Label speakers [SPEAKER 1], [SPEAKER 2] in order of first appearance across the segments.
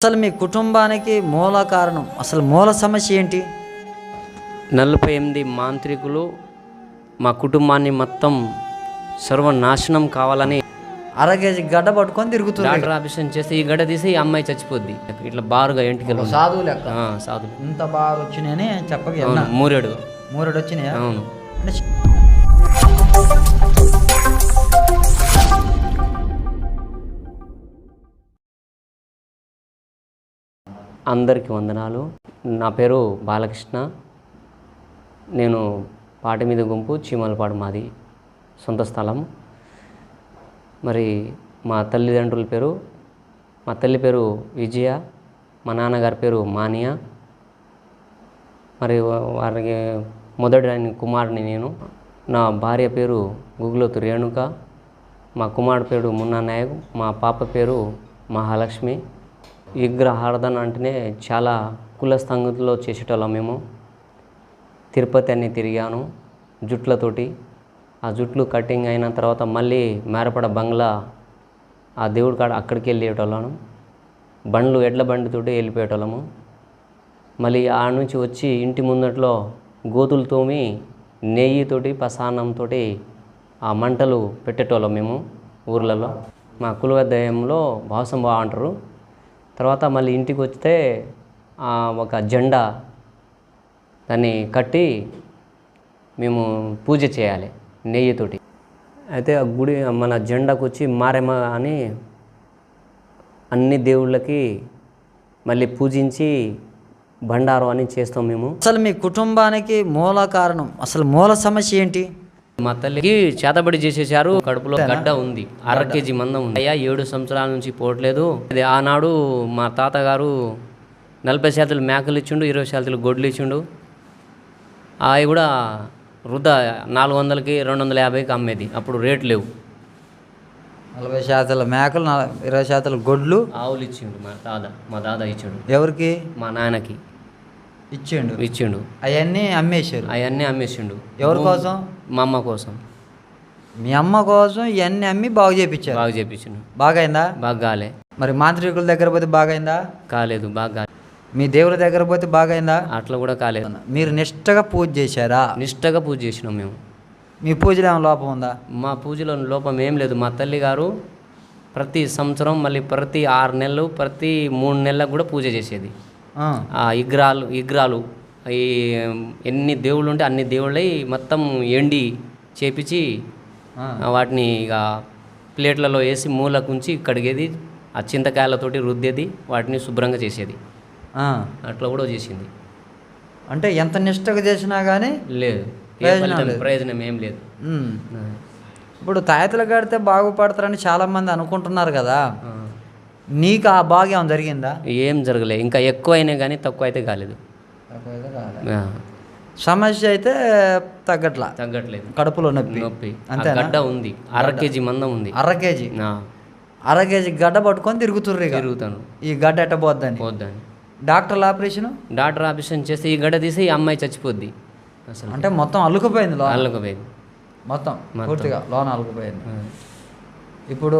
[SPEAKER 1] అసలు మీ కుటుంబానికి మూల కారణం అసలు మూల సమస్య ఏంటి?
[SPEAKER 2] నలభై ఎనిమిది మాంత్రికులు మా కుటుంబాన్ని మొత్తం సర్వనాశనం కావాలని
[SPEAKER 1] అర కేజీ గడ్డ పట్టుకొని తిరుగుతున్నారు
[SPEAKER 2] డాక్టర్ ఆపరేషన్ చేస్తే ఈ గడ్డ తీసి ఈ అమ్మాయి చచ్చిపోద్ది. ఇట్లా బారుగా ఉన్నాయి.
[SPEAKER 1] సాధువు లెక్క.
[SPEAKER 2] సాధువు.
[SPEAKER 1] ఇంత బాగా వచ్చినాయని చెప్పక
[SPEAKER 2] అవును మూరేడు.
[SPEAKER 1] మూరడు వచ్చినాయా?
[SPEAKER 2] అవును.
[SPEAKER 1] అంటే
[SPEAKER 2] అందరికీ వందనాలు. నా పేరు బాలకృష్ణ. నేను పాట మీద గుంపు చీమలపాడు మాది సొంత స్థలం. మరి మా తల్లిదండ్రుల పేరు మా తల్లి పేరు విజయ మా నాన్నగారి పేరు మానియా. మరి వారికి మొదటి కుమారుని నేను. నా భార్య పేరు గుగులోతు రేణుక. మా కుమారుడు పేరు మున్నా నాయక్ మా పాప పేరు మహాలక్ష్మి. విగ్రహార్థన అంటేనే చాలా కులస్థంగతిలో చేసేటోళ్ళం మేము. తిరుపతి అన్ని తిరిగాను జుట్లతోటి. ఆ జుట్లు కటింగ్ అయిన తర్వాత మళ్ళీ మేరపడ బంగ్లా ఆ దేవుడి కాడ అక్కడికి వెళ్ళేటోళ్ళను బండ్లు ఎడ్ల బండితోటి వెళ్ళిపోయేటోళ్ళము. మళ్ళీ ఆ నుంచి వచ్చి ఇంటి ముందట్లో గోతులు తోమి నెయ్యితోటి పసాన్నంతో ఆ మంటలు పెట్టేటోళ్ళం మేము ఊర్లలో. మా కులదయంలో భావసం బాగుంటారు తర్వాత మళ్ళీ ఇంటికి వస్తే ఒక జెండా దాన్ని కట్టి మేము పూజ చేయాలి నెయ్యితోటి. అయితే ఆ గుడి మన జెండాకు వచ్చి మారెమ్మ అని అన్ని దేవుళ్ళకి మళ్ళీ పూజించి బండారం అని చేస్తాం మేము.
[SPEAKER 1] అసలు మీ కుటుంబానికి మూల కారణం అసలు మూల సమస్య ఏంటి?
[SPEAKER 2] మా తల్లికి చేతబడి చేసేసారు కడుపులో గడ్డ ఉంది. అర కేజీ మందం ఉంది. అయ్యా ఏడు సంవత్సరాల నుంచి పోవట్లేదు. అది ఆనాడు మా తాతగారు నలభై శాతాలు మేకలు ఇచ్చిండు ఇరవై శాతాలు గొడ్లు ఇచ్చిండు. అవి కూడా వృధా నాలుగు వందలకి రెండు వందల యాభైకి అమ్మేది. అప్పుడు రేట్ లేవు.
[SPEAKER 1] నలభై శాతాల మేకలు ఇరవై శాతాల గొడ్లు
[SPEAKER 2] ఆవులు ఇచ్చిండు మా దాదా మా దాదా ఇచ్చిండు.
[SPEAKER 1] ఎవరికి?
[SPEAKER 2] మా నాన్నకి.
[SPEAKER 1] ఇచ్చిండు.
[SPEAKER 2] ఇచ్చిండు.
[SPEAKER 1] అవన్నీ అమ్మేశారు.
[SPEAKER 2] అవన్నీ అమ్మేసిండు.
[SPEAKER 1] ఎవరి కోసం?
[SPEAKER 2] మా అమ్మ కోసం.
[SPEAKER 1] మీ అమ్మ కోసం ఇవన్నీ అమ్మి బాగు చేయించారు
[SPEAKER 2] బాగా చేపించిండు.
[SPEAKER 1] బాగైందా?
[SPEAKER 2] బాగా కాలే.
[SPEAKER 1] మరి మాంత్రికుల దగ్గర పోతే బాగైందా?
[SPEAKER 2] కాలేదు బాగా కాలే.
[SPEAKER 1] మీ దేవుల దగ్గర పోతే బాగైందా?
[SPEAKER 2] అట్లా కూడా కాలేదు.
[SPEAKER 1] మీరు నిష్టగా పూజ చేశారా?
[SPEAKER 2] నిష్టగా పూజ చేసినాం మేము.
[SPEAKER 1] మీ పూజలో ఏమైనా లోపం ఉందా?
[SPEAKER 2] మా పూజలో లోపం ఏం లేదు. మా తల్లి గారు ప్రతి సంవత్సరం మళ్ళీ ప్రతి ఆరు నెలలు ప్రతి మూడు నెలలకు కూడా పూజ చేసేది.
[SPEAKER 1] ఆ,
[SPEAKER 2] విగ్రహాలు విగ్రహాలు ఈ ఎన్ని దేవుళ్ళు ఉంటే అన్ని దేవుళ్ళై మొత్తం ఎండి చేపించి వాటిని ఇక ప్లేట్లలో వేసి మూలకు ఉంచి కడిగేది ఆ చింతకాయలతోటి రుద్దేది వాటిని శుభ్రంగా చేసేది. అట్లా కూడా చేసింది.
[SPEAKER 1] అంటే ఎంత నిష్టగా చేసినా కానీ
[SPEAKER 2] లేదు.
[SPEAKER 1] ప్రయోజనం
[SPEAKER 2] ఏం లేదు.
[SPEAKER 1] ఇప్పుడు తాయతలు కడితే బాగుపడతారని చాలామంది అనుకుంటున్నారు కదా. నీకు ఆ భాగ్యం జరిగిందా?
[SPEAKER 2] ఏం జరగలే. ఇంకా ఎక్కువ అయినా కానీ తక్కువ అయితే కాలేదు.
[SPEAKER 1] సమస్య అయితే తగ్గట్లా.
[SPEAKER 2] తగ్గట్లేదు.
[SPEAKER 1] కడుపులో నొప్పి.
[SPEAKER 2] నొప్పి. ఆ
[SPEAKER 1] అంతేనా?
[SPEAKER 2] గడ్డ ఉంది. అర కేజీ మందం ఉంది.
[SPEAKER 1] అర కేజీ? అర కేజీ గడ్డ పట్టుకొని తిరుగుతుర్రు
[SPEAKER 2] తిరుగుతాను.
[SPEAKER 1] ఈ గడ్డ ఎట్ట పోద్దని?
[SPEAKER 2] పోద్దని.
[SPEAKER 1] డాక్టర్ల ఆపరేషన్?
[SPEAKER 2] డాక్టర్ ఆపరేషన్ చేస్తే ఈ గడ్డ తీసి ఈ అమ్మాయి చచ్చిపోద్ది. అసలు.
[SPEAKER 1] అంటే మొత్తం అల్లుకుపోయింది లోన?
[SPEAKER 2] వాళ్ళకు పోయింది
[SPEAKER 1] మొత్తం. పూర్తిగా లోన అల్లుకుపోయింది. ఇప్పుడు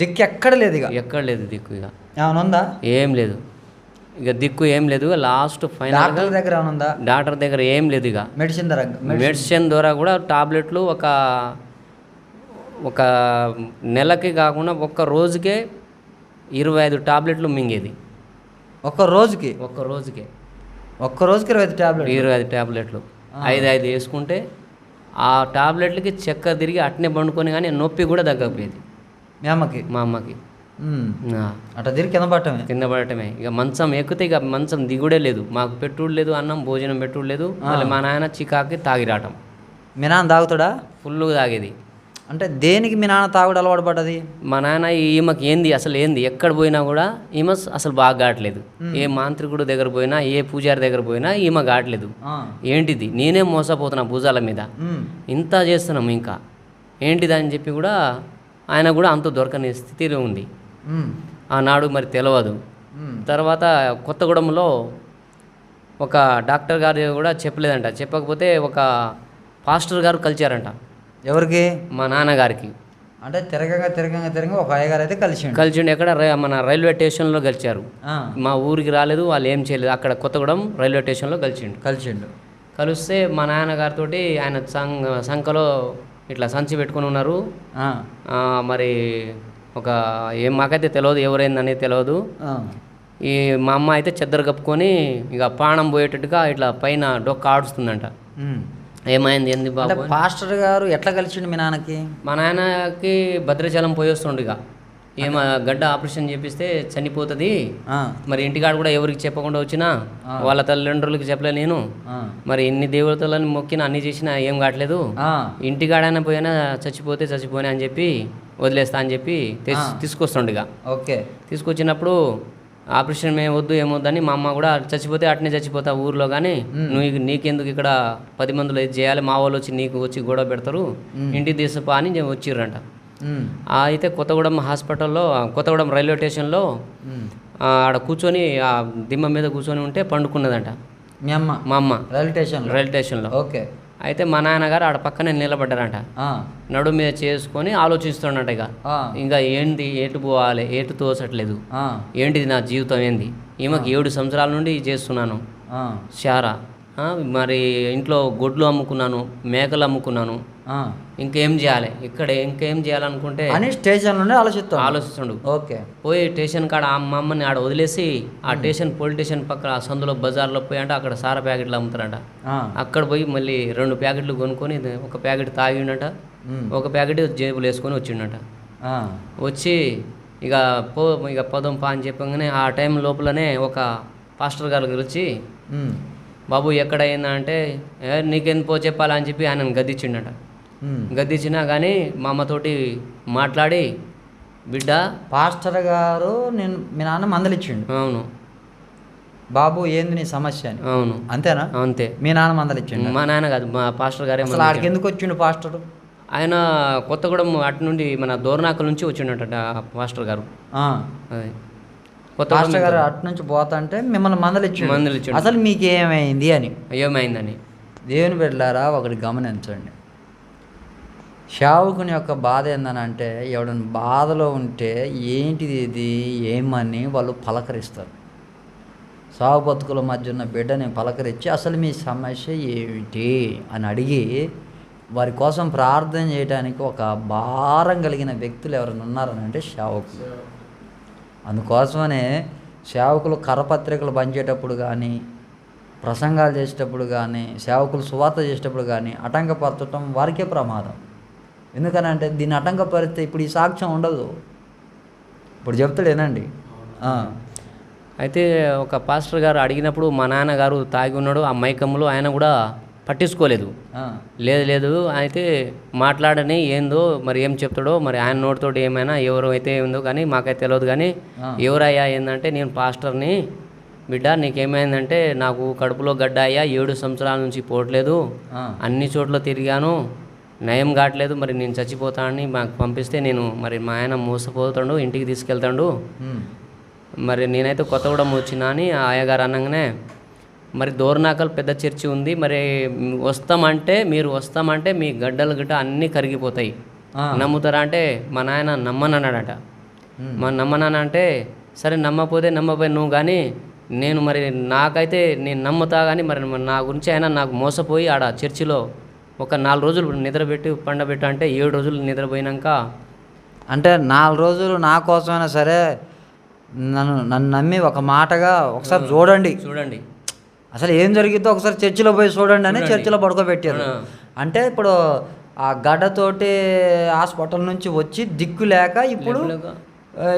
[SPEAKER 1] దిక్కు ఎక్కడ లేదు ఇక.
[SPEAKER 2] ఎక్కడ లేదు దిక్కు ఇక.
[SPEAKER 1] ఏమైనా ఉందా?
[SPEAKER 2] ఏం లేదు. ఇక దిక్కు ఏం లేదు. లాస్ట్ ఫైనల్గా
[SPEAKER 1] డాక్టర్ దగ్గర ఏమైనా ఉందా?
[SPEAKER 2] డాక్టర్ దగ్గర ఏం లేదు ఇక.
[SPEAKER 1] మెడిసిన్ ధర
[SPEAKER 2] మెడిసిన్. ద్వారా కూడా టాబ్లెట్లు ఒక ఒక నెలకి కాకుండా ఒక్క రోజుకే ఇరవై ఐదు టాబ్లెట్లు మింగేది.
[SPEAKER 1] ఒక్క రోజుకి?
[SPEAKER 2] ఒక్క రోజుకే.
[SPEAKER 1] ఒక్క రోజుకి ఇరవై ఐదు టాబ్లెట్
[SPEAKER 2] ఇరవై ఐదు టాబ్లెట్లు. ఐదు ఐదు వేసుకుంటే ఆ టాబ్లెట్లకి చెక్క తిరిగి అట్నే పండుకొని కానీ నొప్పి కూడా తగ్గకపోయేది.
[SPEAKER 1] మీ అమ్మకి?
[SPEAKER 2] మా అమ్మకి.
[SPEAKER 1] అట్ట తిరిగి కింద పట్టమే
[SPEAKER 2] కింద పడటమే. ఇక మంచం ఎక్కితే ఇక మంచం దిగుడే లేదు. మాకు పెట్టుడు లేదు అన్నం భోజనం పెట్టుడు లేదు. మళ్ళీ మా నాయన చికాకి తాగి రావటం
[SPEAKER 1] మీ నాన్న తాగుతాడా?
[SPEAKER 2] ఫుల్గా తాగేది.
[SPEAKER 1] అంటే దేనికి మీ నాన్న తాగుడు అలవాటు పడ్డది?
[SPEAKER 2] మా నాన్న ఈమెకి ఏంది? అసలు ఏంది? ఎక్కడ పోయినా కూడా ఈమె అసలు బాగా కావట్లేదు ఏ మాంత్రికుడు దగ్గర పోయినా ఏ పూజారి దగ్గర పోయినా ఈమె కావట్లేదు. ఏంటిది? నేనే మోసపోతున్నా భుజాల మీద. ఇంత చేస్తున్నాం ఇంకా. ఏంటిది అని చెప్పి కూడా ఆయన కూడా అంత దొరకని స్థితిలో ఉంది. ఆనాడు మరి తెలియదు. తర్వాత కొత్తగూడెంలో ఒక డాక్టర్ గారు కూడా చెప్పలేదంట. చెప్పకపోతే ఒక పాస్టర్ గారు కలిచారంట.
[SPEAKER 1] ఎవరికి?
[SPEAKER 2] మా నాన్నగారికి.
[SPEAKER 1] అంటే తిరగగా తిరగగా తిరగగా ఒక అయ్యగారు అయితే కలిసిండు.
[SPEAKER 2] కలిసిండు. ఎక్కడ? మన రైల్వే స్టేషన్లో కలిచారు. మా ఊరికి రాలేదు వాళ్ళు ఏం చేయలేదు. అక్కడ కొత్తగూడెం రైల్వే స్టేషన్లో కలిసిండు.
[SPEAKER 1] కలిసిండు.
[SPEAKER 2] కలిస్తే మా నాన్నగారితో ఆయన సంఘ సంఖలో ఇట్లా సంచి పెట్టుకుని ఉన్నారు. మరి ఒక ఏం మాకైతే తెలియదు ఎవరైందని తెలియదు ఈ మా అమ్మ అయితే చెద్దరు కప్పుకొని ఇక ప్రాణం పోయేటట్టుగా ఇట్లా పైన డొక్క ఆడుస్తుందంట. ఏమైంది ఏంది బాబు
[SPEAKER 1] పాస్టర్ గారు ఎట్లా కలిసిండు మీ నాన్నకి?
[SPEAKER 2] మా నాన్నకి భద్రాచలం పోయేస్తుండు ఇక. ఏమ గడ్డ ఆపరేషన్ చేపిస్తే చనిపోతుంది? మరి ఇంటికాడ కూడా ఎవరికి చెప్పకుండా వచ్చినా వాళ్ళ తల్లిదండ్రులకి చెప్పలే నేను. మరి ఎన్ని దేవతలను మొక్కినా అన్ని చేసినా ఏం కావట్లేదు. ఇంటికాడైనా పోయినా చచ్చిపోతే చచ్చిపోయినా అని చెప్పి వదిలేస్తా అని చెప్పి తెస్- తీసుకొస్తుండు ఇక.
[SPEAKER 1] ఓకే.
[SPEAKER 2] తీసుకొచ్చినప్పుడు ఆపరేషన్ మేము వద్దు ఏమొద్దు అని మా అమ్మ కూడా చచ్చిపోతే అట్నే చచ్చిపోతా ఊర్లో కానీ నువ్వు నీకెందుకు ఇక్కడ పది మందిలో ఇది చేయాలి? మా వాళ్ళు వచ్చి నీకు వచ్చి గొడవ పెడతారు. ఇంటికి తీసుకుపా అని వచ్చిర్రంట. అయితే కొత్తగూడెం హాస్పిటల్లో కొత్తగూడెం రైల్వే స్టేషన్లో ఆడ కూర్చొని ఆ దిమ్మ మీద కూర్చొని ఉంటే పండుకున్నదంట.
[SPEAKER 1] మీ అమ్మ?
[SPEAKER 2] మా అమ్మ.
[SPEAKER 1] రైల్వే స్టేషన్లో?
[SPEAKER 2] రైల్వే స్టేషన్లో.
[SPEAKER 1] ఓకే.
[SPEAKER 2] అయితే మా నాన్నగారు ఆడ పక్కనే నిలబడ్డారంట. నడు మీద చేసుకొని ఆలోచిస్తుండట ఇక. ఇంకా ఏంటి ఎటు పోవాలి ఎటు తోసట్లేదు? ఏంటిది నా జీవితం ఏంది? ఈమెకి ఏడు సంవత్సరాల నుండి చేస్తున్నాను. శారా. మరి ఇంట్లో గొడ్లు అమ్ముకున్నాను మేకలు అమ్ముకున్నాను. ఇంకేం చేయాలి? ఇక్కడ ఇంకేం చేయాలనుకుంటే
[SPEAKER 1] అని స్టేషన్లోనే ఆలోచిస్తాం
[SPEAKER 2] ఆలోచిస్తుండు.
[SPEAKER 1] ఓకే.
[SPEAKER 2] పోయి స్టేషన్ కాడ ఆ అమ్మని ఆడ వదిలేసి ఆ స్టేషన్ పోలీస్ స్టేషన్ పక్కన ఆ సందులో బజార్లో పోయి అంటే అక్కడ సార ప్యాకెట్లు అమ్ముతారంట. అక్కడ పోయి మళ్ళీ రెండు ప్యాకెట్లు కొనుక్కొని ఒక ప్యాకెట్ తాగిండట ఒక ప్యాకెట్ జేబులు వేసుకొని వచ్చిండట. వచ్చి ఇక పో ఇక పదం పా అని చెప్పగానే ఆ టైం లోపలనే ఒక పాస్టర్ గారు
[SPEAKER 1] ఉమ్,
[SPEAKER 2] బాబు ఎక్కడ అయిందా అంటే నీకెందుకు పో చెప్పాలా అని చెప్పి ఆయనను గద్దించిండట.
[SPEAKER 1] ఉమ్.
[SPEAKER 2] గద్దించినా కానీ మా అమ్మతోటి మాట్లాడి బిడ్డ
[SPEAKER 1] పాస్టర్ గారు నేను మీ నాన్న మందలిచ్చిండు.
[SPEAKER 2] అవును.
[SPEAKER 1] బాబు ఏంది నీ సమస్య అని?
[SPEAKER 2] అవును.
[SPEAKER 1] అంతేనా?
[SPEAKER 2] అంతే.
[SPEAKER 1] మీ నాన్న మందలిచ్చిండు.
[SPEAKER 2] మా నాన్న కాదు మా పాస్టర్ గారే
[SPEAKER 1] అసలు ఆడికి ఎందుకు వచ్చిండు పాస్టర్?
[SPEAKER 2] ఆయన కొత్తగూడెం అటు నుండి మన దోర్నాకల నుంచి వచ్చిండట పాస్టర్ గారు. అదే.
[SPEAKER 1] పాస్టర్ గారు అటు నుంచి పోతా అంటే మిమ్మల్ని మందలిచ్చిండు.
[SPEAKER 2] మందలిచ్చిండు.
[SPEAKER 1] అసలు మీకు ఏమైంది అని.
[SPEAKER 2] ఏమైందని?
[SPEAKER 1] దేవుని బిడ్డలారా ఒకటి గమనించండి. శావుకుని యొక్క బాధ ఏందనంటే ఎవడని బాధలో ఉంటే ఏంటిది ఇది ఏమని వాళ్ళు పలకరిస్తారు. సాగు బతుకుల మధ్య ఉన్న బిడ్డని పలకరించి అసలు మీ సమస్య ఏమిటి అని అడిగి వారి కోసం ప్రార్థన చేయడానికి ఒక భారం కలిగిన వ్యక్తులు ఎవరైనా ఉన్నారని అంటే సేవకులు అందుకోసమనే సేవకులు కరపత్రికలు పంచేటప్పుడు కానీ ప్రసంగాలు చేసేటప్పుడు కానీ సేవకులు సువార్త చేసేటప్పుడు కానీ ఆటంకపరచడం వారికే ప్రమాదం. ఎందుకనంటే దీన్ని ఆటంకపరిస్తే ఇప్పుడు ఈ సాక్ష్యం ఉండదు. ఇప్పుడు చెప్తాడు ఏనండి?
[SPEAKER 2] అయితే ఒక పాస్టర్ గారు అడిగినప్పుడు మా నాన్నగారు తాగి ఉన్నాడు ఆ మైకంలో ఆయన కూడా పట్టించుకోలేదు. లేదు లేదు అయితే మాట్లాడని ఏందో మరి ఏం చెప్తాడో మరి ఆయన నోటితోటి ఏమైనా ఎవరు అయితే ఏందో కానీ మాకైతే తెలియదు కానీ. ఎవరయ్యా ఏంటంటే నేను పాస్టర్ని. బిడ్డ నీకేమైందంటే నాకు కడుపులో గడ్డ అయ్యా ఏడు సంవత్సరాల నుంచి పోవట్లేదు. అన్ని చోట్ల తిరిగాను. నయం కావట్లేదు. మరి నేను చచ్చిపోతానని మాకు పంపిస్తే నేను మరి మా ఆయన మోసపోతాడు ఇంటికి తీసుకెళ్తాడు. మరి నేనైతే కొత్తగూడెం వచ్చినా అని ఆ అయ్యగారు అనగానే మరి దోర్నాకల్ పెద్ద చర్చి ఉంది. మరి వస్తామంటే మీరు వస్తామంటే మీ గడ్డలు గిట్ట అన్నీ కరిగిపోతాయి. నమ్ముతారా అంటే మా నాయన నమ్మనన్నాడట. మా నమ్మనానంటే సరే నమ్మపోతే నమ్మపోయి నువ్వు కానీ నేను మరి నాకైతే నేను నమ్ముతా కానీ మరి నా గురించి అయినా నాకు మోసపోయి ఆడ చర్చిలో ఒక నాలుగు రోజులు నిద్రపెట్టి పండబెట్టు అంటే ఏడు రోజులు నిద్రపోయినాక
[SPEAKER 1] అంటే నాలుగు రోజులు నా కోసమైనా సరే నన్ను నన్ను నమ్మి ఒక మాటగా ఒకసారి చూడండి.
[SPEAKER 2] చూడండి.
[SPEAKER 1] అసలు ఏం జరిగిద్దో ఒకసారి చర్చిలో పోయి చూడండి అని చర్చిలో పడుకోబెట్టారు. అంటే ఇప్పుడు ఆ గడ్డతోటి హాస్పిటల్ నుంచి వచ్చి దిక్కు లేక ఇప్పుడు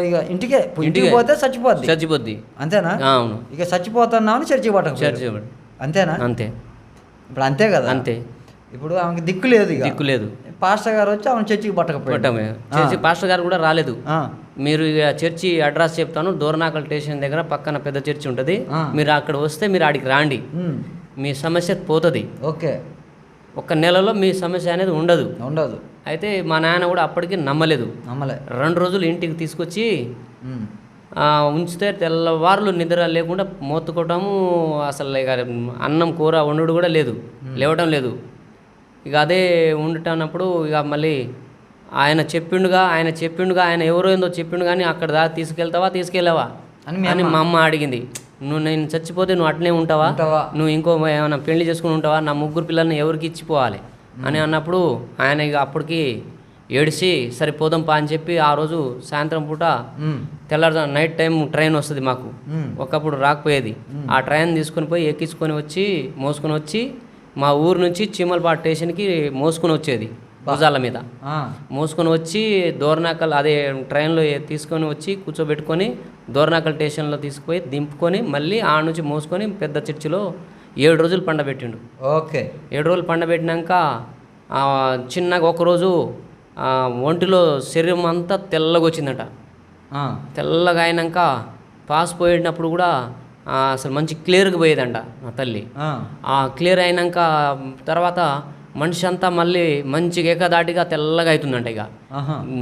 [SPEAKER 1] ఇక ఇంటికే ఇంటికి. పోతే చచ్చిపోద్ది.
[SPEAKER 2] చచ్చిపోద్ది.
[SPEAKER 1] అంతేనా?
[SPEAKER 2] అవును.
[SPEAKER 1] ఇక చచ్చిపోతున్నామని చర్చికి పట్టక
[SPEAKER 2] చర్చి
[SPEAKER 1] అంతేనా?
[SPEAKER 2] అంతే.
[SPEAKER 1] ఇప్పుడు అంతే కదా?
[SPEAKER 2] అంతే.
[SPEAKER 1] ఇప్పుడు ఆమెకి దిక్కు లేదు
[SPEAKER 2] దిక్కు లేదు.
[SPEAKER 1] పాస్టర్ గారు వచ్చి ఆమె చర్చికి పట్టకపోయాడు.
[SPEAKER 2] చర్చి పాస్టర్ గారు కూడా రాలేదు. మీరు ఇక చర్చి అడ్రస్ చెప్తాను దూరనాకల్ స్టేషన్ దగ్గర పక్కన పెద్ద చర్చి ఉంటుంది. మీరు అక్కడ వస్తే మీరు ఆడికి రాండి. మీ సమస్య పోతుంది.
[SPEAKER 1] ఓకే.
[SPEAKER 2] ఒక నెలలో మీ సమస్య అనేది ఉండదు.
[SPEAKER 1] ఉండదు.
[SPEAKER 2] అయితే మా నాన్న కూడా అప్పటికి నమ్మలేదు.
[SPEAKER 1] నమ్మలే.
[SPEAKER 2] రెండు రోజులు ఇంటికి తీసుకొచ్చి ఉంచితే తెల్లవారులు నిద్ర లేకుండా మోత్తుకోవటము అసలు ఇక అన్నం కూర వండుడు కూడా లేదు. లేవటం లేదు. ఇక అదే ఉండటన్నప్పుడు ఇక మళ్ళీ ఆయన చెప్పిండుగా ఆయన చెప్పిండుగా ఆయన ఎవరో ఏందో చెప్పిండు కానీ అక్కడ దాకా తీసుకెళ్తావా తీసుకెళ్ళావా?
[SPEAKER 1] అని మీ
[SPEAKER 2] అని మా అమ్మ అడిగింది. నువ్వు నేను చచ్చిపోతే నువ్వు అట్లనే ఉంటావా? నువ్వు ఇంకో ఏమైనా పెళ్ళి చేసుకుని ఉంటావా? నా ముగ్గురు పిల్లల్ని ఎవరికి ఇచ్చిపోవాలి? అని అన్నప్పుడు ఆయన ఇక అప్పటికి ఏడిసి సరే పోదాం పా అని చెప్పి ఆ రోజు సాయంత్రం పూట తెల్లారు నైట్ టైం ట్రైన్ వస్తుంది మాకు. ఒకప్పుడు రాకపోయేది. ఆ ట్రైన్ తీసుకొని పోయి ఎక్కించుకొని వచ్చి మోసుకొని వచ్చి మా ఊరు నుంచి చీమలపాటు స్టేషన్కి మోసుకొని వచ్చేది. భుజాల మీద. మోసుకొని వచ్చి దోర్నాకల్ అదే ట్రైన్లో తీసుకొని వచ్చి కూర్చోబెట్టుకొని దోర్నాకల్ స్టేషన్లో తీసుకుపోయి దింపుకొని మళ్ళీ ఆ నుంచి మోసుకొని పెద్ద చర్చిలో ఏడు రోజులు పండబెట్టిండు
[SPEAKER 1] ఓకే.
[SPEAKER 2] ఏడు రోజులు పండబెట్టినాక చిన్నగా ఒకరోజు ఒంటిలో శరీరం అంతా తెల్లగా వచ్చిందట. తెల్లగా అయినాక పాస్ పోయినప్పుడు కూడా అసలు మంచి క్లియర్గా పోయేదంట మా తల్లి.
[SPEAKER 1] ఆ
[SPEAKER 2] క్లియర్ అయినాక తర్వాత మనిషి అంతా మళ్ళీ మంచిగా ఏకదాటిగా తెల్లగా అవుతుందంట ఇక.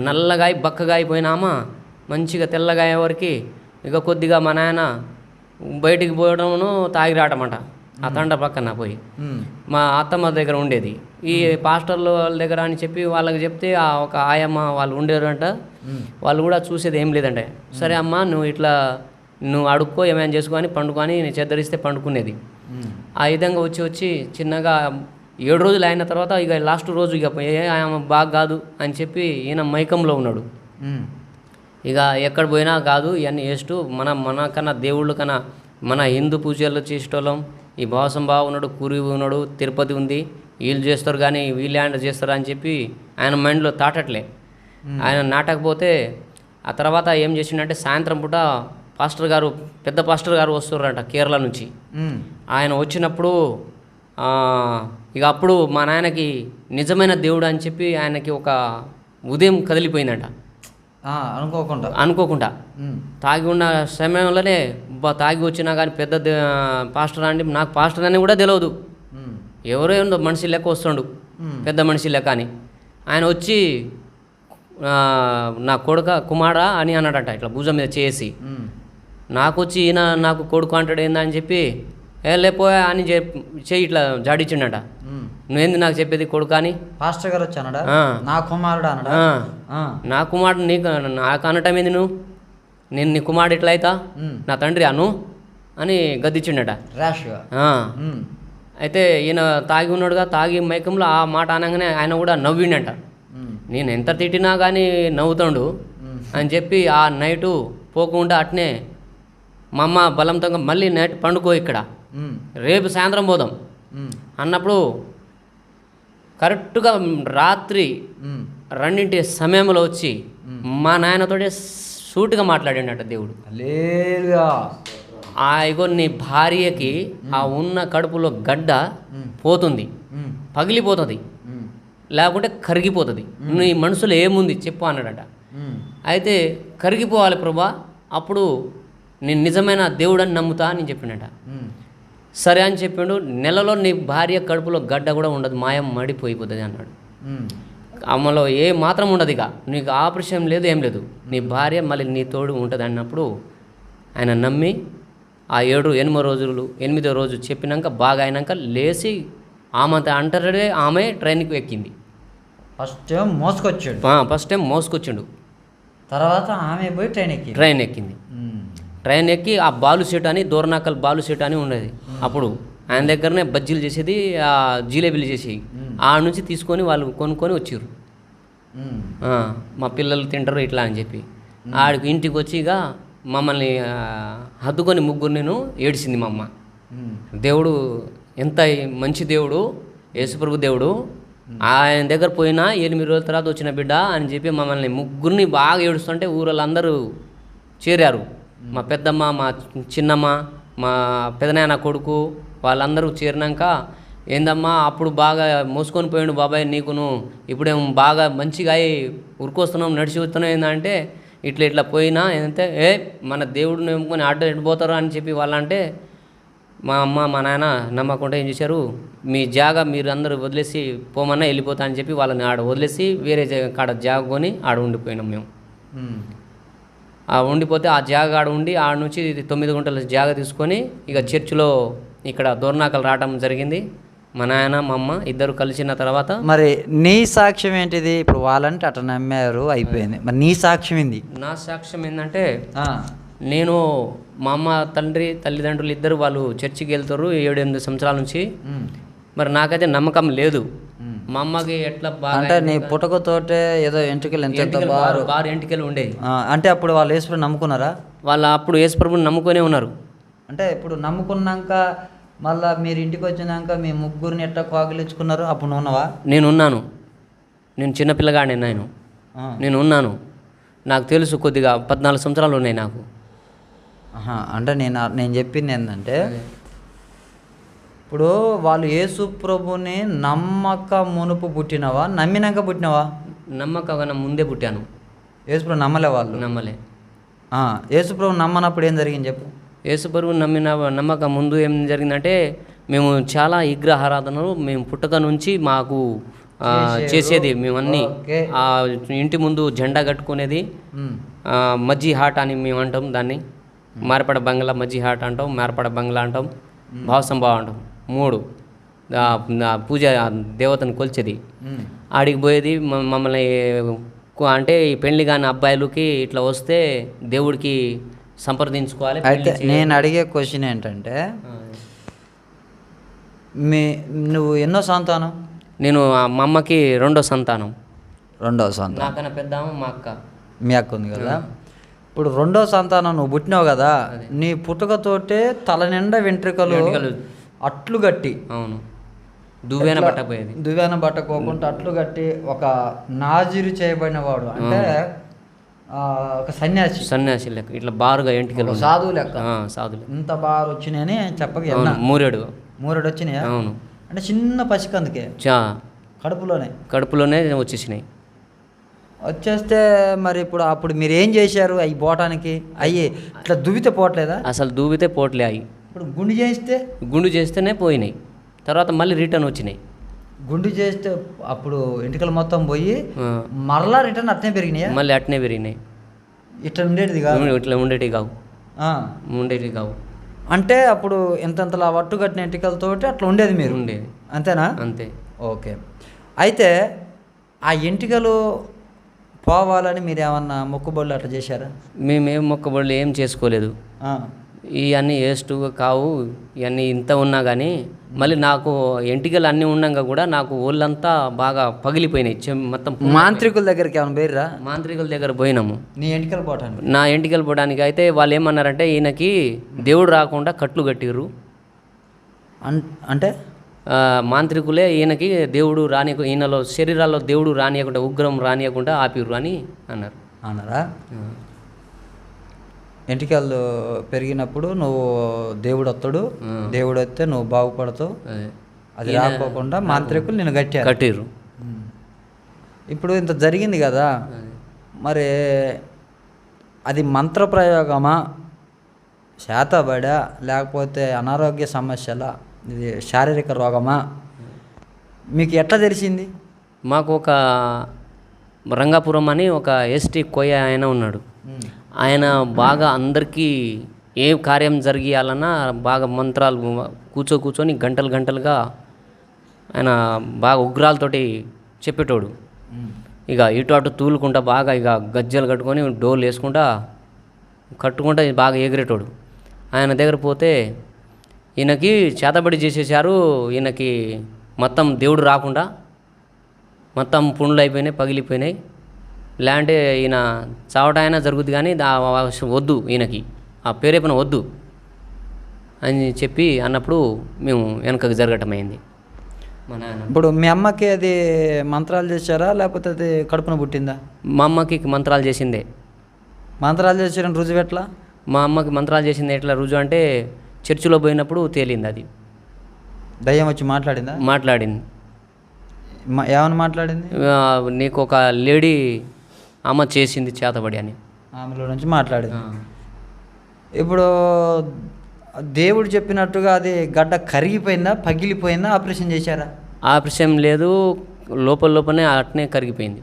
[SPEAKER 2] నల్లగా అయి బక్కగా అయిపోయినామా మంచిగా తెల్లగా అయ్యే వరకు ఇక కొద్దిగా మా నాయన బయటికి పోవడమును తాగి రావటమంట ఆ తండ పక్కన పోయి. మా అత్తమ్మ దగ్గర ఉండేది. ఈ పాస్టర్ల వాళ్ళ దగ్గర అని చెప్పి వాళ్ళకి చెప్తే ఆ ఒక ఆయమ్మ వాళ్ళు ఉండేవారంట.
[SPEAKER 1] ఉమ్,
[SPEAKER 2] వాళ్ళు కూడా చూసేది ఏం లేదంటే సరే అమ్మా నువ్వు ఇట్లా నువ్వు అడుక్కో ఏమైనా చేసుకో అని పండుకొని నేను చెద్దరిస్తే పండుకునేది ఆ విధంగా వచ్చి వచ్చి చిన్నగా ఏడు రోజులు అయిన తర్వాత ఇక లాస్ట్ రోజు ఇక ఏ ఆమె బాగా కాదు అని చెప్పి ఈయన మైకంలో ఉన్నాడు. ఇక ఎక్కడ పోయినా కాదు ఇవన్నీ వేస్ట్ మన మన కన్నా దేవుళ్ళు కన్నా మన హిందూ పూజలు చేసేటోళ్ళం. ఈ భావసం బావ ఉన్నాడు పూరి ఉన్నాడు తిరుపతి ఉంది. వీళ్ళు చేస్తారు కానీ వీళ్ళు హ్యాండ్ చేస్తారు అని చెప్పి ఆయన మైండ్లో తాటట్లే. ఆయన నాటకపోతే ఆ తర్వాత ఏం చేసిండంటే సాయంత్రం పూట పాస్టర్ గారు పెద్ద పాస్టర్ గారు వస్తున్నారంట కేరళ నుంచి. ఆయన వచ్చినప్పుడు ఇక అప్పుడు మా నాయనకి నిజమైన దేవుడు అని చెప్పి ఆయనకి ఒక ఉదయం కదిలిపోయిందంట.
[SPEAKER 1] అనుకోకుండా.
[SPEAKER 2] అనుకోకుండా. తాగి ఉన్న సమయంలోనే తాగి వచ్చినా కానీ పెద్ద పాస్టర్ అంటే నాకు పాస్టర్ అని కూడా తెలియదు ఎవరో ఏందో మనిషి లెక్క వస్తుండు. పెద్ద మనిషి లెక్క అని. ఆయన వచ్చి నా కొడుక కుమారా అని అన్నాడట ఇట్లా భుజం మీద చేసి. నాకు వచ్చి ఈయన నాకు కొడుకు అంటాడు ఏందని చెప్పి ఏ లేపోయా అని చెప్ చెయ్యి ఇట్లా జాడిచ్చిండట. నువ్వేంది నాకు చెప్పేది కొడుకు అని
[SPEAKER 1] పాస్టర్ గారు వచ్చానడా. నా కుమారుడు
[SPEAKER 2] ఆ, నా కుమారుడు నీకు నాకు అనటం ఏంది నువ్వు? నేను నీ కుమారుడు ఇట్లా అవుతా నా తండ్రి అను? అని గద్దిచ్చిండట.
[SPEAKER 1] ర్యాష్గా?
[SPEAKER 2] అయితే ఈయన తాగి ఉన్నాడుగా తాగి మైకంలో ఆ మాట అనగానే ఆయన కూడా నవ్విండంట. నేను ఎంత తిట్టినా కానీ నవ్వుతాడు. అని చెప్పి ఆ నైటు పోకుండా అట్నే మా అమ్మ బలంతో మళ్ళీ నైట్ పండుకో ఇక్కడ. రేపు సాయంత్రం పోదాం. అన్నప్పుడు కరెక్ట్గా రాత్రి రెండింటి సమయంలో వచ్చి మా నాయనతోటే సూటిగా మాట్లాడిండట దేవుడు. ఆ ఇగో నీ భార్యకి ఆ ఉన్న కడుపులో గడ్డ పోతుంది. పగిలిపోతుంది. లేకుంటే కరిగిపోతుంది. నీ మనసులో ఏముంది చెప్పు అన్నాడట. అయితే కరిగిపోవాలి ప్రభా. అప్పుడు నేను నిజమైన దేవుడని నమ్ముతా అని చెప్పిండట. సరే అని చెప్పిండు నెలలో నీ భార్య కడుపులో గడ్డ కూడా ఉండదు మాయం మడిపోయిపోతుంది అన్నాడు. అమ్మలో ఏ మాత్రం ఉండదు ఇక. నీకు ఆపరేషన్ లేదు ఏం లేదు. నీ భార్య మళ్ళీ నీ తోడు ఉంటుంది అన్నప్పుడు ఆయన నమ్మి ఆ ఏడు ఎనిమిదో రోజులు ఎనిమిదో రోజు చెప్పినాక బాగా అయినాక లేచి ఆమె అంటారే ఆమె ట్రైన్కి ఎక్కింది.
[SPEAKER 1] ఫస్ట్ ఏమో మోసుకొచ్చాడు.
[SPEAKER 2] ఫస్ట్ టైం మోసుకొచ్చిండు.
[SPEAKER 1] తర్వాత ఆమె పోయి ట్రైన్ ఎక్కి
[SPEAKER 2] ట్రైన్ ఎక్కింది. ట్రైన్ ఎక్కి ఆ బాలు సీట్ అని దూరనాకల్ బాలు సీట్ అని ఉండేది. అప్పుడు ఆయన దగ్గరనే బజ్జీలు చేసేది ఆ జిలేబీలు చేసేవి. ఆ నుంచి తీసుకొని వాళ్ళు కొనుక్కొని వచ్చారు మా పిల్లలు తింటారు ఇట్లా అని చెప్పి. ఆడికి ఇంటికి వచ్చి ఇక మమ్మల్ని హద్దుకొని ముగ్గురు నేను ఏడిసింది మా అమ్మ. దేవుడు ఎంత మంచి దేవుడు యేసుప్రభు దేవుడు. ఆయన దగ్గర పోయినా ఎనిమిది రోజుల తర్వాత వచ్చిన బిడ్డ అని చెప్పి మమ్మల్ని ముగ్గురిని బాగా ఏడుస్తుంటే ఊరోళ్ళందరూ చేరారు. మా పెద్దమ్మ మా చిన్నమ్మ మా పెదనాయన కొడుకు వాళ్ళందరూ చేరినాక ఏందమ్మా అప్పుడు బాగా మోసుకొని పోయిండు బాబాయ్ నీకును. ఇప్పుడేం బాగా మంచిగా అయి ఉరికొస్తున్నాం నడిచి వస్తున్నాం ఏంటంటే ఇట్లా ఇట్లా పోయినా ఏంటంటే ఏ మన దేవుడిని నమ్ముకొని ఆట ఎడిపోతారు అని చెప్పి వాళ్ళంటే మా అమ్మ మా నాయన నమ్మకుండా ఏం చేశారు మీ జాగా మీరు అందరూ వదిలేసి పోమన్నా వెళ్ళిపోతా అని చెప్పి వాళ్ళని ఆడ వదిలేసి వేరే జాగా కాడ జాగ కొని ఆడ ఉండిపోయినాం మేము. ఉండిపోతే ఆ జాగ ఆడ ఉండి ఆడ నుంచి తొమ్మిది గుంటల జాగ తీసుకొని ఇక చర్చిలో ఇక్కడ దోర్నాకలు రావడం జరిగింది. మా నాయన మా అమ్మ ఇద్దరు కలిసిన తర్వాత
[SPEAKER 1] మరి నీ సాక్ష్యం ఏంటిది? ఇప్పుడు వాళ్ళంటే అట్లా నమ్మారు అయిపోయింది. మరి నీ సాక్ష్యం ఏంది?
[SPEAKER 2] నా సాక్ష్యం ఏంటంటే నేను మా అమ్మ తండ్రి తల్లిదండ్రులు ఇద్దరు వాళ్ళు చర్చికి వెళ్తారు ఏడు ఎనిమిది సంవత్సరాల నుంచి. మరి నాకైతే నమ్మకం లేదు. మా అమ్మకి ఎట్లా బాగా
[SPEAKER 1] అంటే నీ పుట్టకతోటే ఏదో ఎంట్రుకలు ఎంత
[SPEAKER 2] ఎంటికలు
[SPEAKER 1] బారు?
[SPEAKER 2] బారు- బారు ఎంటికలు ఉండేవి
[SPEAKER 1] ఆ, అంటే అప్పుడు వాళ్ళు యేసుని నమ్ముకున్నారా?
[SPEAKER 2] వాళ్ళు అప్పుడు యేసుప్రభుని నమ్ముకొనే ఉన్నారు.
[SPEAKER 1] అంటే ఇప్పుడు నమ్ముకున్నాక మళ్ళా మీరు ఇంటికి వచ్చినాక మీ ముగ్గురిని ఎట్లా కాగిలించుకున్నారు అప్పుడు ఉన్నావా?
[SPEAKER 2] నేను ఉన్నాను నేను చిన్నపిల్లగాడిని నేను.
[SPEAKER 1] ఆ.
[SPEAKER 2] నేను ఉన్నాను నాకు తెలుసు కొద్దిగా పద్నాలుగు సంవత్సరాలు ఉన్నాయి నాకు.
[SPEAKER 1] అంటే నేను నేను చెప్పింది ఏంటంటే ఇప్పుడు వాళ్ళు యేసు ప్రభుని నమ్మక మునుపు పుట్టినవా? నమ్మినాక పుట్టినవా?
[SPEAKER 2] నమ్మకం ముందే పుట్టాను.
[SPEAKER 1] యేసు ప్రభు నమ్మలే వాళ్ళు?
[SPEAKER 2] నమ్మలే.
[SPEAKER 1] ఆ, యేసు ప్రభు నమ్మనప్పుడు ఏం జరిగింది చెప్పు?
[SPEAKER 2] యేసుప్రభు నమ్మిన నమ్మకం ముందు ఏం జరిగిందంటే మేము చాలా విగ్రహారాధనలు మేము పుట్టక నుంచి మాకు చేసేది మేమన్నీ. ఆ ఇంటి ముందు జెండా కట్టుకునేది. మజ్జి హాట్ అని మేము అంటాం దాన్ని. మార్పడ బంగ్లా మజ్జి హాట్ అంటాం మార్పడ బంగ్లా అంటాం. భావసంభావ అంటాం. మూడు. పూజ దేవతను కొలిచేది. ఆడికి పోయేది మమ్మల్ని అంటే ఈ పెళ్ళి కాని అబ్బాయిలకి ఇట్లా వస్తే దేవుడికి సంప్రదించుకోవాలి
[SPEAKER 1] అయితే నేను అడిగే క్వశ్చన్ ఏంటంటే. మీ నువ్వు ఎన్నో సంతానం?
[SPEAKER 2] నేను మా అమ్మకి రెండో సంతానం.
[SPEAKER 1] రెండవ సంతానం.
[SPEAKER 2] నాకన్నా పెద్ద మా అక్క.
[SPEAKER 1] మీ అక్క ఉంది కదా? ఇప్పుడు రెండో సంతానం నువ్వు పుట్టినావు కదా నీ పుట్టుకతోటే తల నిండా వెంట్రుకలు. అట్లు గట్టి.
[SPEAKER 2] అవును. దువ్వేన పట్టపోయేది
[SPEAKER 1] దువ్యాన పట్టకోకుండా అట్లు కట్టి ఒక నాజీరు చేయబడిన వాడు అంటే ఒక సన్యాసి.
[SPEAKER 2] సన్యాసి లెక్క. ఇట్లా బారుగా ఎంటికలు
[SPEAKER 1] ఒక సాధువు లెక్క.
[SPEAKER 2] ఆ, సాధులే
[SPEAKER 1] ఇంత బాగా వచ్చినాయని ఎన్నా.
[SPEAKER 2] మూరేడు.
[SPEAKER 1] మూరడు వచ్చినాయా?
[SPEAKER 2] అవును.
[SPEAKER 1] అంటే చిన్న పసిక అందుకే.
[SPEAKER 2] చా.
[SPEAKER 1] కడుపులోనే.
[SPEAKER 2] కడుపులోనే వచ్చేసినాయి.
[SPEAKER 1] వచ్చేస్తే మరి ఇప్పుడు అప్పుడు మీరు ఏం చేశారు? అవి పోవటానికి? అయ్యి ఇట్లా దువ్వితే పోవట్లేదా?
[SPEAKER 2] అసలు దూవితే పోట్లే అవి
[SPEAKER 1] ఇప్పుడు గుండు చేస్తే
[SPEAKER 2] గుండు చేస్తేనే పోయినాయి. తర్వాత మళ్ళీ రిటర్న్ వచ్చినాయి.
[SPEAKER 1] గుండు చేస్తే అప్పుడు ఎంటికలు మొత్తం పోయి మరలా రిటర్న్ అట్నే పెరిగినాయా?
[SPEAKER 2] మళ్ళీ అట్నే పెరిగినాయి.
[SPEAKER 1] ఇట్లా ఉండేది కాదు?
[SPEAKER 2] ఇట్లా ఉండేటివి కావు. ఉండేటివి కావు.
[SPEAKER 1] అంటే అప్పుడు ఇంతంతలా వట్టు కట్టిన ఎంటికలతోటి అట్లా ఉండేది మీరు?
[SPEAKER 2] ఉండేది.
[SPEAKER 1] అంతేనా?
[SPEAKER 2] అంతే.
[SPEAKER 1] ఓకే. అయితే ఆ ఎంటికలు పోవాలని మీరు ఏమన్నా మొక్కుబడులు అట్లా చేశారా?
[SPEAKER 2] మేమేం మొక్కబడులు ఏం చేసుకోలేదు. ఇవన్నీ వేస్ట్గా కావు ఇవన్నీ ఇంత ఉన్నా కానీ మళ్ళీ నాకు ఎంటికలు అన్నీ ఉన్నాక కూడా నాకు ఒళ్ళంతా బాగా పగిలిపోయినాయి. చెం- మొత్తం
[SPEAKER 1] మాంత్రికుల దగ్గరికి ఏమైనా పోయిర్రా?
[SPEAKER 2] మాంత్రికుల దగ్గర పోయినాము.
[SPEAKER 1] నీ ఎంటికలు పోవటానికి?
[SPEAKER 2] నా ఎంటికలు పోవడానికి అయితే వాళ్ళు ఏమన్నారంటే ఈయనకి దేవుడు రాకుండా కట్లు కట్టిర్రు.
[SPEAKER 1] అంటే?
[SPEAKER 2] మాంత్రికులే ఈయనకి దేవుడు రాని ఈయనలో శరీరాల్లో దేవుడు రానియకుండా ఉగ్రం రానియకుండా ఆపిర్రు అని అన్నారు.
[SPEAKER 1] అన్నారా? ఎంటికలు పెరిగినప్పుడు నువ్వు దేవుడు వస్తాడు దేవుడు వస్తే నువ్వు బాగుపడతావు.
[SPEAKER 2] అదే.
[SPEAKER 1] రాకోకుండా మాంత్రికులు నేను కట్టారు.
[SPEAKER 2] కట్టిర్రు.
[SPEAKER 1] ఉమ్. ఇప్పుడు ఇంత జరిగింది కదా. మరి అది మంత్రప్రయోగమా? శాతబడా? లేకపోతే అనారోగ్య సమస్యలా? ఇది శారీరక రోగమా? మీకు ఎట్లా తెలిసింది?
[SPEAKER 2] మాకు ఒక రంగాపురం అని ఒక ఎస్టీ కొయ్య ఆయన ఉన్నాడు. ఆయన బాగా అందరికీ ఏ కార్యం జరిగియాలన్నా బాగా మంత్రాలు కూర్చో కూర్చొని గంటలు గంటలుగా ఆయన బాగా ఉగ్రాలతోటి చెప్పేటోడు. ఇక ఇటు అటు తూలుకుంటా బాగా ఇక గజ్జలు కట్టుకొని డోర్లు వేసుకుంటా కట్టుకుంటా బాగా ఎగిరేటోడు. ఆయన దగ్గర పోతే ఈయనకి చేతబడి చేసేసారు ఈయనకి మొత్తం దేవుడు రాకుండా మొత్తం పుండ్లు అయిపోయినాయి పగిలిపోయినాయి. లేదంటే ఈయన చావటైనా జరుగుద్ది కానీ వద్దు ఈయనకి. ఆ పేరేపన వద్దు అని చెప్పి అన్నప్పుడు మేము వెనకకి జరగటం అయింది మా నాయన.
[SPEAKER 1] ఇప్పుడు మీ అమ్మకి అది మంత్రాలు చేశారా? లేకపోతే అది కడుపున పుట్టిందా?
[SPEAKER 2] మా అమ్మకి మంత్రాలు చేసిందే.
[SPEAKER 1] మంత్రాలు చేసిన రుజువు ఎట్లా?
[SPEAKER 2] మా అమ్మకి మంత్రాలు చేసింది ఎట్లా? రుజువు అంటే చర్చిలో పోయినప్పుడు తేలింది అది.
[SPEAKER 1] దయ్యం వచ్చి మాట్లాడిందా?
[SPEAKER 2] మాట్లాడింది.
[SPEAKER 1] ఏమని మాట్లాడింది?
[SPEAKER 2] నీకు ఒక లేడీ అమ్మ చేసింది చేతబడి అని.
[SPEAKER 1] ఆమెలో నుంచి మాట్లాడింది. ఇప్పుడు దేవుడు చెప్పినట్టుగా అది గడ్డ కరిగిపోయిందా పగిలిపోయిందా ఆపరేషన్ చేశారా?
[SPEAKER 2] ఆపరేషన్ లేదు లోపల లోపలనే అట్నే కరిగిపోయింది.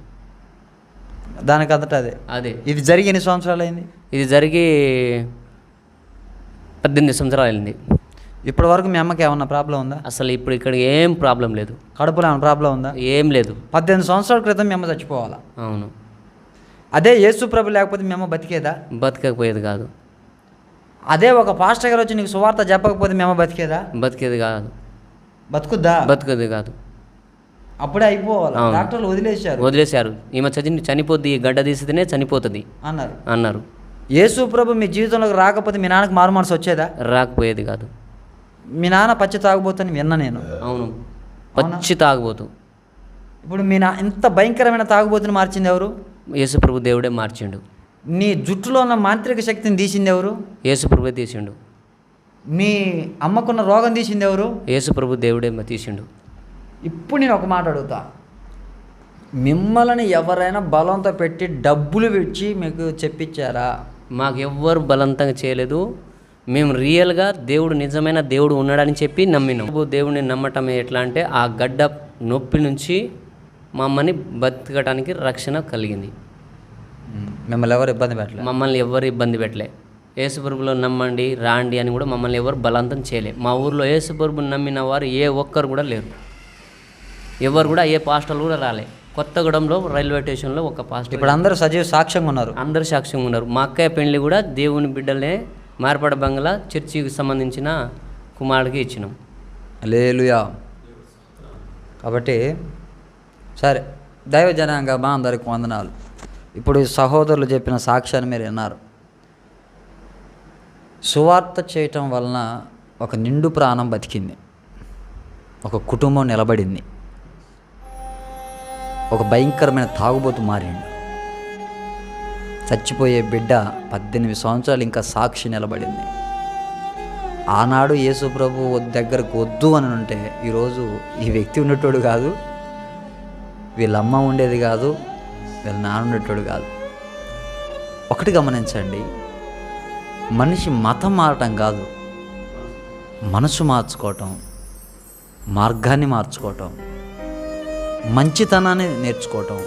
[SPEAKER 1] దానికి అంతటా అదే?
[SPEAKER 2] అదే.
[SPEAKER 1] ఇది జరిగి ఎన్ని సంవత్సరాలు అయింది?
[SPEAKER 2] ఇది జరిగి పద్దెనిమిది సంవత్సరాలు అయింది.
[SPEAKER 1] ఇప్పటి వరకు మీ అమ్మకి ఏమన్నా ప్రాబ్లం ఉందా?
[SPEAKER 2] అసలు ఇప్పుడు ఇక్కడ ఏం ప్రాబ్లం లేదు.
[SPEAKER 1] కడుపులో ఏమైనా ప్రాబ్లం ఉందా?
[SPEAKER 2] ఏం లేదు.
[SPEAKER 1] పద్దెనిమిది సంవత్సరాల క్రితం మీ అమ్మ చచ్చిపోవాలా?
[SPEAKER 2] అవును.
[SPEAKER 1] అదే యేసు ప్రభు లేకపోతే మీ అమ్మ బతికేదా?
[SPEAKER 2] బతకకపోయేది కాదు.
[SPEAKER 1] అదే ఒక పాస్టర్ గారు వచ్చి నీకు సువార్త చెప్పకపోతే మీ అమ్మ బతికేదా?
[SPEAKER 2] బతికేది కాదు.
[SPEAKER 1] బతుకుద్దా?
[SPEAKER 2] బతికేది కాదు.
[SPEAKER 1] అప్పుడే అయిపోవాలి. డాక్టర్లు వదిలేశారు.
[SPEAKER 2] వదిలేశారు. ఈమె చదివి చనిపోద్ది గడ్డ తీసితేనే చనిపోతుంది.
[SPEAKER 1] అన్నారు.
[SPEAKER 2] అన్నారు.
[SPEAKER 1] యేసు ప్రభు మీ జీవితంలోకి రాకపోతే మీ నాన్నకి మారు మనసు వచ్చేదా?
[SPEAKER 2] రాకపోయేది కాదు.
[SPEAKER 1] మీ నాన్న పచ్చి తాగుబోతని విన్నా నేను.
[SPEAKER 2] అవును? పచ్చి తాగుబోతు.
[SPEAKER 1] ఇప్పుడు మీ నా ఇంత భయంకరమైన తాగుబోతుని మార్చింది ఎవరు?
[SPEAKER 2] యేసుప్రభు దేవుడే మార్చిండు.
[SPEAKER 1] నీ జుట్టులో ఉన్న మాంత్రిక శక్తిని తీసింది ఎవరు?
[SPEAKER 2] యేసుప్రభు తీసిండు.
[SPEAKER 1] మీ అమ్మకున్న రోగం తీసింది ఎవరు?
[SPEAKER 2] యేసుప్రభు దేవుడే తీసిండు.
[SPEAKER 1] ఇప్పుడు నేను ఒక మాట అడుగుతా. మిమ్మల్ని ఎవరైనా బలంతో పెట్టి డబ్బులు పెట్టి మీకు చెప్పించారా?
[SPEAKER 2] మాకు ఎవ్వరు బలవంతంగా చేయలేదు. మేము రియల్గా దేవుడు నిజమైన దేవుడు ఉన్నాడని చెప్పి నమ్మినాం. దేవుడిని నమ్మటం ఎట్లా అంటే ఆ గడ్డ నొప్పి నుంచి మమ్మల్ని బతకడానికి రక్షణ కలిగింది.
[SPEAKER 1] మిమ్మల్ని ఎవరు ఇబ్బంది పెట్టలేదు
[SPEAKER 2] మమ్మల్ని ఎవరు ఇబ్బంది పెట్టలే. యేసుప్రభులో నమ్మండి రాండి అని కూడా మమ్మల్ని ఎవరు బలవంతం చేయలే. మా ఊర్లో యేసుప్రభుని నమ్మిన వారు ఏ ఒక్కరు కూడా లేరు. ఎవరు కూడా ఏ పాస్టర్లు కూడా రాలే. కొత్తగూడెంలో రైల్వే స్టేషన్లో ఒక పాస్టర్
[SPEAKER 1] ఇప్పుడు అందరూ సజీవ సాక్ష్యంగా ఉన్నారు.
[SPEAKER 2] అందరు సాక్ష్యంగా ఉన్నారు. మా అక్కయ్య పెళ్ళి కూడా దేవుని బిడ్డలే మార్పడ బంగ్లా చర్చికి సంబంధించిన కుమారుడికి ఇచ్చినాం.
[SPEAKER 1] లేలుయా కాబట్టి సరే దైవ జనాంగ మా అందరికి వందనాలు. ఇప్పుడు సహోదరులు చెప్పిన సాక్ష్యాన్ని మీరు విన్నారు. సువార్త చేయటం వలన ఒక నిండు ప్రాణం బతికింది. ఒక కుటుంబం నిలబడింది. ఒక భయంకరమైన తాగుబోతు మారింది. చచ్చిపోయే బిడ్డ పద్దెనిమిది సంవత్సరాలు ఇంకా సాక్షి నిలబడింది. ఆనాడు యేసు ప్రభు దగ్గరకు వద్దు అని ఉంటే ఈరోజు ఈ వ్యక్తి ఉన్నట్టు కాదు వీళ్ళ అమ్మ ఉండేది కాదు వీళ్ళ నాన్న ఉండేటోడు కాదు. ఒకటి గమనించండి మనిషి మతం మారటం కాదు మనసు మార్చుకోవటం మార్గాన్ని మార్చుకోవటం మంచితనాన్ని నేర్చుకోవటం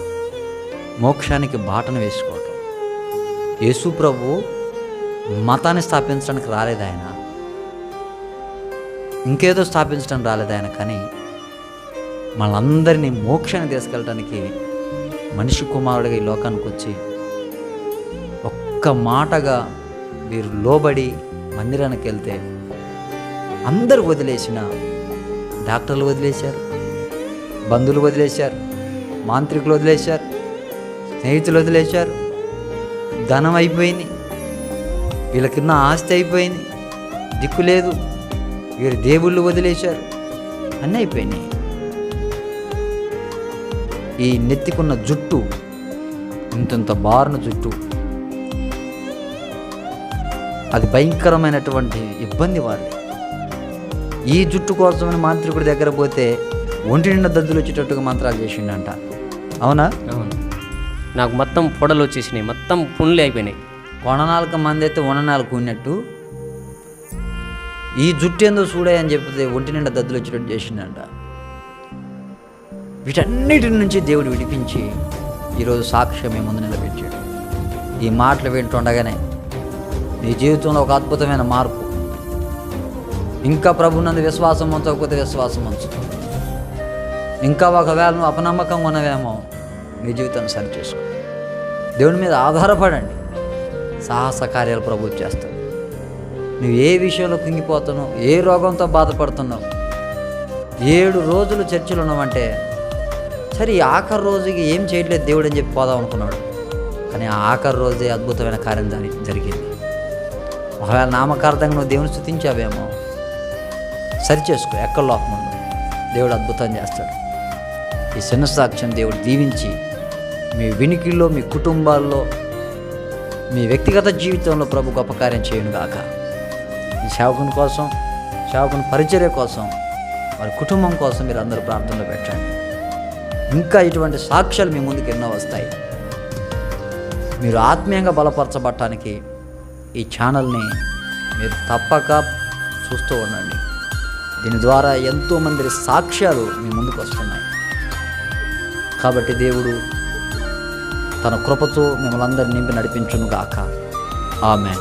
[SPEAKER 1] మోక్షానికి బాటను వేసుకోవటం. యేసు ప్రభు మతాన్ని స్థాపించడానికి రాలేదు ఆయన ఇంకేదో స్థాపించడం రాలేదు ఆయన కానీ మనందరినీ మోక్షాన్ని తీసుకెళ్ళడానికి మనిషి కుమారుడిగా ఈ లోకానికి వచ్చి ఒక్క మాటగా వీరు లోబడి మందిరానికి వెళ్తే అందరూ వదిలేసిన డాక్టర్లు వదిలేశారు బంధువులు వదిలేశారు మాంత్రికులు వదిలేశారు స్నేహితులు వదిలేశారు. ధనం అయిపోయింది వీళ్ళకిన్న ఆస్తి అయిపోయింది దిక్కు లేదు వీరు దేవుళ్ళు వదిలేశారు అన్నీ అయిపోయినాయి. ఈ నెత్తికున్న జుట్టు. ఇంతంత బారున జుట్టు. అది భయంకరమైనటువంటి ఇబ్బంది వారిది. ఈ జుట్టు కోసమని మాంత్రికుడి దగ్గర పోతే ఒంటి నిండా దద్దులు వచ్చేటట్టుగా మంత్రాలు చేసిండంట. అవునా?
[SPEAKER 2] అవును. నాకు మొత్తం పొడలు వచ్చేసినాయి. మొత్తం పుండ్లు అయిపోయినాయి.
[SPEAKER 1] కొననాలుక మంది అయితే వననాలకు ఉన్నట్టు. ఈ జుట్టు ఏందో చూడే అని చెప్తే ఒంటి నిండా దద్దులు వచ్చేటట్టు చేసిండంట. వీటన్నిటి నుంచి దేవుడు విడిపించి ఈరోజు సాక్ష్యం మీ ముందు నిలబెట్టాడు. ఈ మాటలు వింటుండగానే నీ జీవితంలో ఒక అద్భుతమైన మార్పు. ఇంకా ప్రభునందు విశ్వాసం ఉంచకపోతే విశ్వాసం ఉంచు. ఇంకా ఒకవేళ నువ్వు అపనమ్మకం ఉన్నవేమో నీ జీవితాన్ని సరి చేసుకో. దేవుని మీద ఆధారపడండి. సాహస కార్యాలు ప్రభు చేస్తాడు. నువ్వు ఏ విషయంలో కుంగిపోతున్నావు ఏ రోగంతో బాధపడుతున్నావు ఏడు రోజులు చర్చలు ఉన్నావంటే సరే ఈ ఆఖరి రోజుకి ఏం చేయట్లేదు దేవుడు అని చెప్పి పోదాం అనుకున్నాడు. కానీ ఆ ఆఖరి రోజే అద్భుతమైన కార్యం జరి జరిగింది. ఒకవేళ నామకార్థంగా నువ్వు దేవుని స్థుతించావేమో సరి చేసుకో ఎక్కడ లోపం దేవుడు అద్భుతం చేస్తాడు. ఈ చిన్న సాక్ష్యం దేవుడు దీవించి మీ వినికిల్లో మీ కుటుంబాల్లో మీ వ్యక్తిగత జీవితంలో ప్రభు గొప్ప కార్యం చేయను గాక. ఈ సేవకుని కోసం సేవకుని పరిచర్య కోసం వారి కుటుంబం కోసం మీరు అందరూ ప్రార్థనలో పెట్టండి. ఇంకా ఇటువంటి సాక్ష్యాలు మీ ముందుకు ఎన్నో వస్తాయి. మీరు ఆత్మీయంగా బలపరచబట్టడానికి ఈ ఛానల్ని మీరు తప్పక చూస్తూ ఉండండి. దీని ద్వారా ఎంతోమంది సాక్ష్యాలు మీ ముందుకు వస్తున్నాయి. కాబట్టి దేవుడు తన కృపతో మిమ్మల్ని అందరినీ నింపి నడిపించును గాక ఆమె